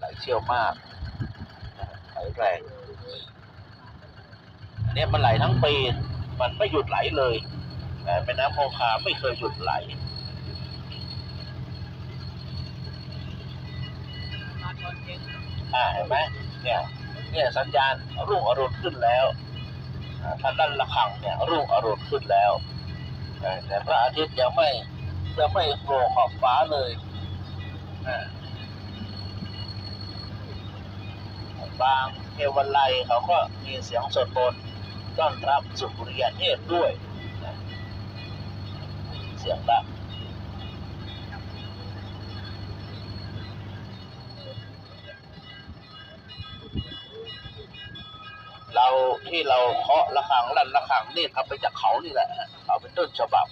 ไหลเชี่ยวมากไหลแรงอันนี้มันไหลทั้งปี มันไม่หยุดไหลเลยแต่แม่น้ำคงคาไม่เคยหยุดไหลอ่าเห็นไหมเนี่ยเนี่ยสัญญาณรุ่งอรุณขึ้นแล้วอ่าถ้าด้านละขังเนี่ยรุ่งอรุณขึ้นแล้วแต่พระอาทิตย์ยังไม่ยังไม่โผล่ขอบฟ้าเลยอ่า บางเทวไลเขาก็มีเสียงสวดมนต์ต้อนรับสุริยเทพด้วยเสียงละเราที่เราเคาะระฆังลั่นระฆังนี่ทำไปจากเขานี่แหละเขาเป็นต้นฉบับ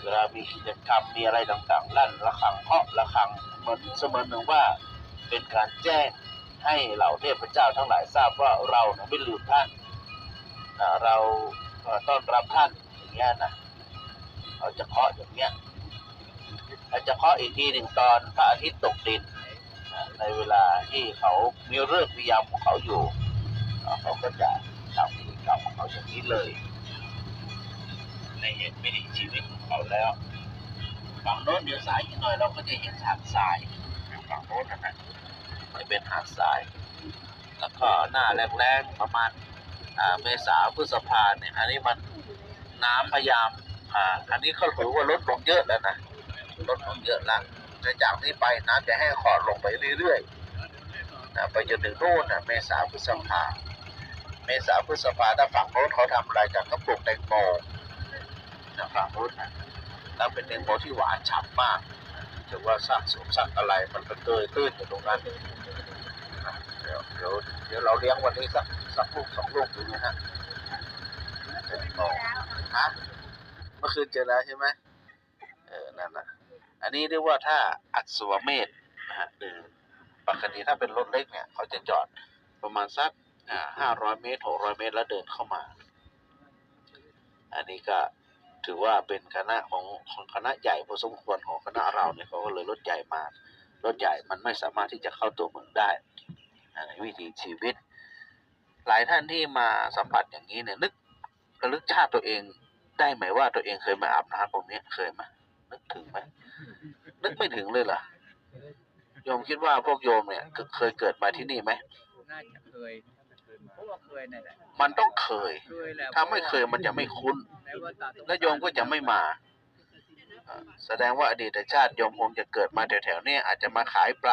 เวลามีกิจกรรมมีอะไรต่างๆลั่นระฆังเคาะระฆังเหมือนเสมือนหนึ่งว่า เป็นการแจ้งให้เหล่าเทพเจ้าทั้งหลายทราบว่าเราไม่ลืมท่านเราต้อนรับท่านอย่างเงี้ยนะเราจะเคาะอย่างเงี้ยเราจะเคาะอีกทีหนึ่งตอนพระอาทิตย์ตกดินในเวลาที่เขามีเรื่องมียามของเขาอยู่เขาก็จะทำกิจกรรมของเขาอย่างนี้เลยในเหตุไม่ได้ชีวิตของเขาแล้วฝั่งโน้นเดี๋ยวสายอีกหน่อยเราก็จะเห็นหาดทรายฝั่งโน้นนะฮะจะเป็น หาดทราย แล้วก็หน้าแรงๆประมาณเมษาพฤษภาเนี่ยอันนี้มันน้ำพยายามอ่าอันนี้เขาถือว่าลดลงเยอะแล้วนะลดลงเยอะแล้วแต่จากนี้ไปน้ำจะแห้งขอดลงไปเรื่อยๆนะไปจนถึงโน่นนะเมษาพฤษภาเมษาพฤษภาถ้าฝั่งโน้นเขาทำอะไรกันก็ปลูกแตงโมนะฝั่งโน้นนะแล้วเป็นแตงโมที่หวานฉ่ำมากถือว่าสร้างสวนสร้างอะไรมันก็เกยตื้นอยู่ตรงนั้น ดี๋ยวเดี๋ยวเดี๋ยวเราเลี้ยงวันนี้สักสักลูกสองลูกดูนะฮะแตงโมฮะเมื่อคืนเจอแล้วใช่ไหมเออนั่นนะอันนี้เรียกว่าถ้าอัศวเมธนะฮะคือปกติถ้าเป็นรถเล็กเนี่ย เขาจะจอดประมาณสักห้าร้อยเมตรหกร้อยเมตรแล้วเดินเข้ามา อันนี้ก็ถือว่าเป็นคณะของของคณะใหญ่พอสมควรของคณะเราเนี่ยเขาก็เลยรถใหญ่มารถใหญ่มันไม่สามารถที่จะเข้าตัวเมืองได้ ในวิถีชีวิต หลายท่านที่มาสัมผัสอย่างนี้เนี่ยนึกระลึกชาติตัวเองได้ไหมว่าตัวเองเคยมาอาบน้ำตรงเนี้ยเคยไหมนึกถึงไหมนึกไม่ถึงเลยเหรอโยมคิดว่าพวกโยมเนี่ยเคเคยเกิดมาที่นี่ไหมน่าจะเคยเพราะว่าเคยนั่นแหละมันต้องเคยเคยแหละถ้าไม่เคยมันจะไม่คุ้นในวัฏฏะและโยมก็จะไม่มาอ่าแสดงว่าอดีตชาติโยมคงจะเกิดมาแถวๆเนี้อาจจะมาขายปลา